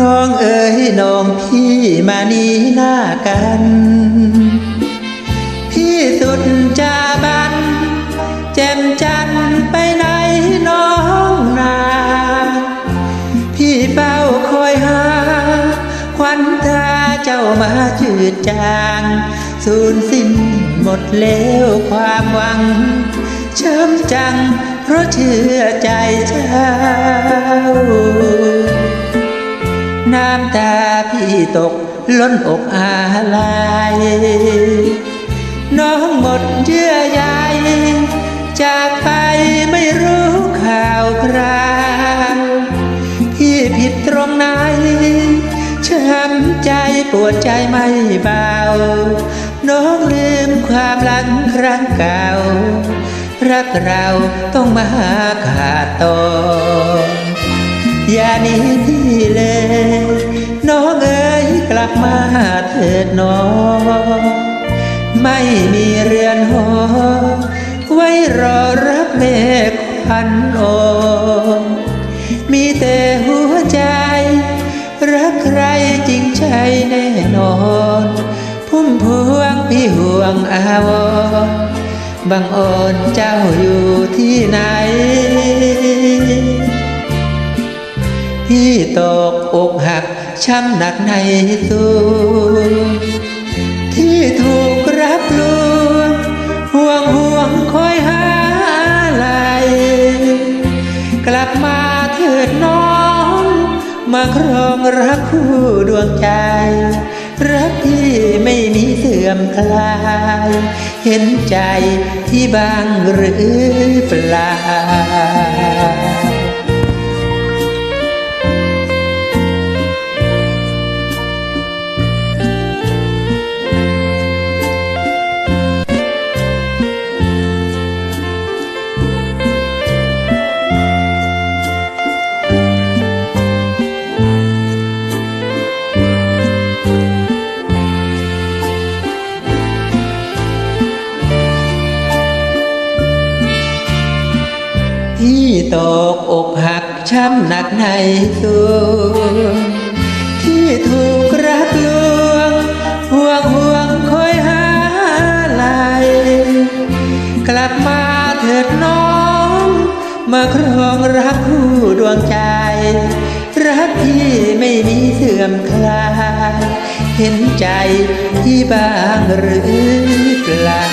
น้องเอ๋ยน้องพี่มานี้หน้ากัน พี่สุดจาบันแจ่มจันไปไหนน้องนา พี่เฝ้าคอยหา ควันตาเจ้ามาจืดจางสูญสิ้นหมดแล้วความหวังเชิมจังเพราะเชื่อใจเจ้าำตาพี่ตกล้นอกอาลัยน้องหมดเยื่อใยจากไปไม่รู้ข่าวคราวพี่ผิดตรงไหนช้ำใจปวดใจไม่เบา น้องลืมความหลังครั้งเก่า รักเราต้องมาขาดตอน อย่าหนีพี่เลยน้องเอ๋ยกลับมาเถิดน้อง ไม่มีเรือนหอ ไว้รอรับแม่ควันโอนมีแต่หัวใจ รักใครจริงใจแน่นอน พุ่มพวงพี่ห่วงอาวรบังอ่อนเจ้าอยู่ที่ไหน พี่ตกอกหัก ช้ำหนักในตัวที่ถูกรับลวงห่วงห่วงคอยหาไหลกลับมาเถิดน้อง มาครองรักคู่ดวงใจ รักที่ไม่มีเสื่อมคลาย เห็นใจที่บางหรือเปล่า พี่ตกอกหักช้ำหนักในตัวที่ถูกรักลวงห่วงห่วงคอยหาไหลกลับมาเถิดน้อง มาครองรักคู่ดวงใจ รักที่ไม่มีเสื่อมคลาย เห็นใจที่บางหรือเปล่า